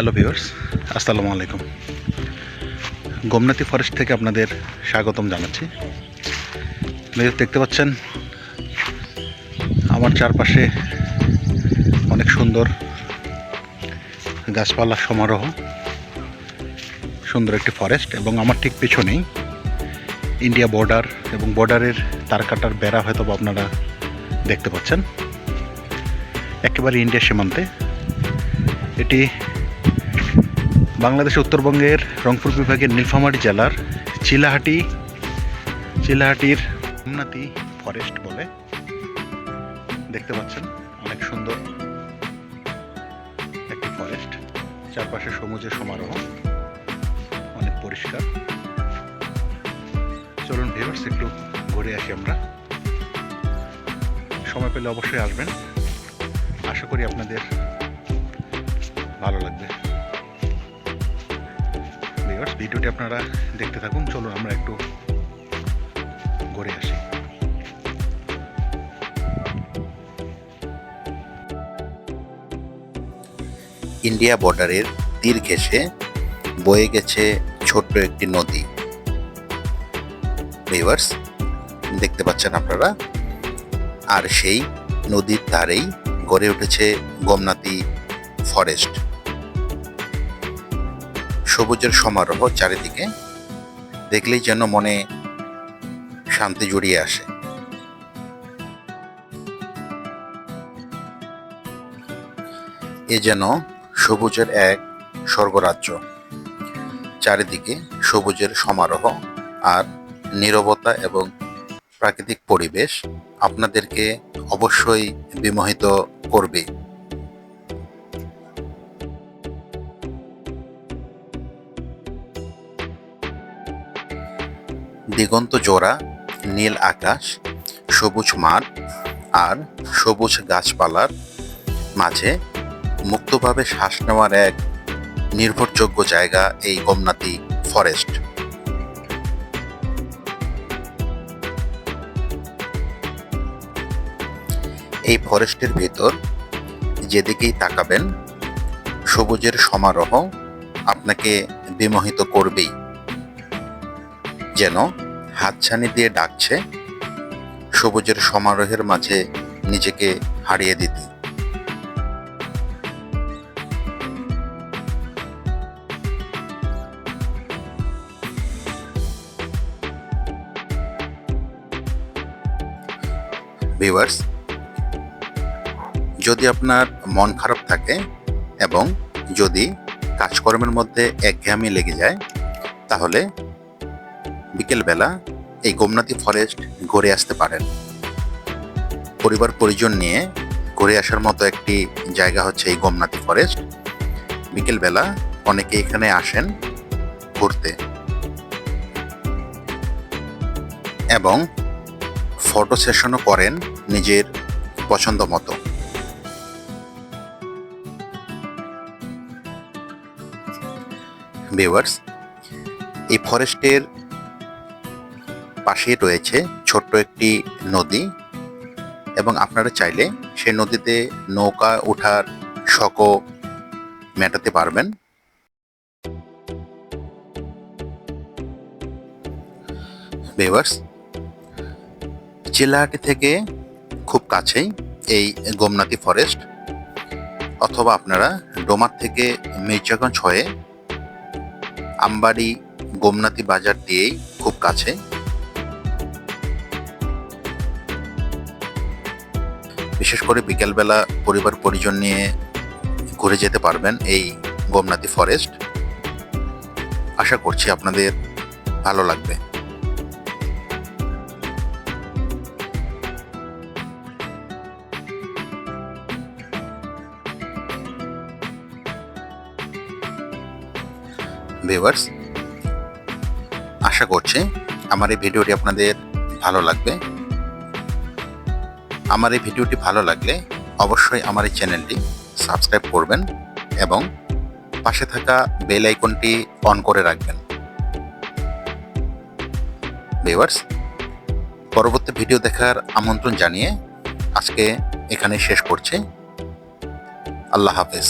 Hello viewers, আসসালামু আলাইকুম। গোমনাথি forest থেকে আপনাদের স্বাগতম জানাচ্ছি। দেখতে পাচ্ছেন, আমার চারপাশে অনেক সুন্দর গাছপালা সমারোহ। সুন্দর একটি ফরেস্ট এবং আমার ঠিক পেছনেই ইন্ডিয়া বর্ডার এবং বর্ডারের তারকাটার বেড়া হয়তো আপনারা দেখতে পাচ্ছেন। একেবারে ইন্ডিয়া সীমান্তে। এটি বাংলাদেশের উত্তরবঙ্গের রংপুর বিভাগের নীলফামারী জেলার চিলাহাটি, চিলাহাটির হোমনাথি ফরেস্ট বলে দেখতে পাচ্ছেন। অনেক সুন্দর একটি ফরেস্ট। চারপাশে সমুদ্রের সমারোহ। অনেক পরিষ্কার। চলুন ভিউয়ার্স, একটু ঘুরে আসি আমরা। সময় পেলে অবশ্যই আসবেন। আশা করি আপনাদের ভালো লাগবে। ভিউয়ার্স ভিডিওটি আপনারা দেখতে থাকুন। চলুন, আমরা একটু ঘুরে আসি। ইন্ডিয়া বর্ডারের তীর ঘেঁষে বয়ে গেছে ছোট্ট একটি নদী। রিভার্স দেখতে পাচ্ছেন আপনারা? আর সেই নদীর ধারেই গড়ে উঠেছে গোমনাথি ফরেস্ট। সবুজের সমারোহ চারিদিকে দেখলেই যেন মনে শান্তি জড়িয়ে আসে। এ যেন সবুজের এক স্বর্গরাজ্য। চারিদিকে সবুজের সমারোহ আর নীরবতা এবং প্রাকৃতিক পরিবেশ আপনাদেরকে অবশ্যই বিমোহিত করবে। দিগন্ত জোড়া, নীল আকাশ, সবুজ মাঠ আর সবুজ গাছপালার মাঝে মুক্তভাবে শ্বাস নেওয়ার এক নির্ভরযোগ্য জায়গা এই গোমনাথি ফরেস্ট এই ফরেস্টের ভেতর যেদিকেই তাকাবেন, সবুজের সমারোহ আপনাকে বিমোহিত করবেই। যেন হাতছানি দিয়ে ডাকছে, সবুজের সমারোহের মাঝে নিজেকে হারিয়ে দিতে। ভিউয়ার্স, যদি আপনার মন খারাপ থাকে এবং যদি কাজকর্মের মধ্যে একঘেয়ামি লেগে যায়, তাহলে বিকেলবেলা এই গোমনাথি ফরেস্ট ঘুরে আসতে পারেন। পরিবার পরিজন নিয়ে ঘুরে আসার মতো একটি জায়গা হচ্ছে এই গোমনাথি ফরেস্ট বিকেলবেলা অনেকে এখানে আসেন ঘুরতে। এবং ফটো সেশনও করেন নিজের পছন্দ মতো। ভিউয়ার্স এই ফরেস্টের পাশেই রয়েছে ছোট্ট একটি নদী এবং আপনারা চাইলে সেই নদীতে নৌকা ওঠার শখও মেটাতে পারবেন। ভিউয়ার্স চিল্লাহাটি থেকে খুব কাছেই এই গোমনাথি ফরেস্ট অথবা আপনারা ডোমার থেকে মির্জাগঞ্জ হয়ে আমবাড়ি গোমনাথি বাজার দিয়েই খুব কাছে বিশেষ করে বিকেলবেলা পরিবার পরিজন নিয়ে ঘুরে যেতে পারবেন এই গোমনাথি ফরেস্ট আশা করছি আপনাদের ভালো লাগবে। ভিউয়ার্স আশা করছি আমার এই ভিডিওটি আপনাদের ভালো লাগবে। আমার এই ভিডিওটি ভালো লাগলে অবশ্যই আমার এই চ্যানেলটি সাবস্ক্রাইব করবেন এবং পাশে থাকা বেল আইকনটি অন করে রাখবেন। ভিউয়ার্স, পরবর্তী ভিডিও দেখার আমন্ত্রণ জানিয়ে আজকে এখানে শেষ করছি। আল্লাহ হাফেজ।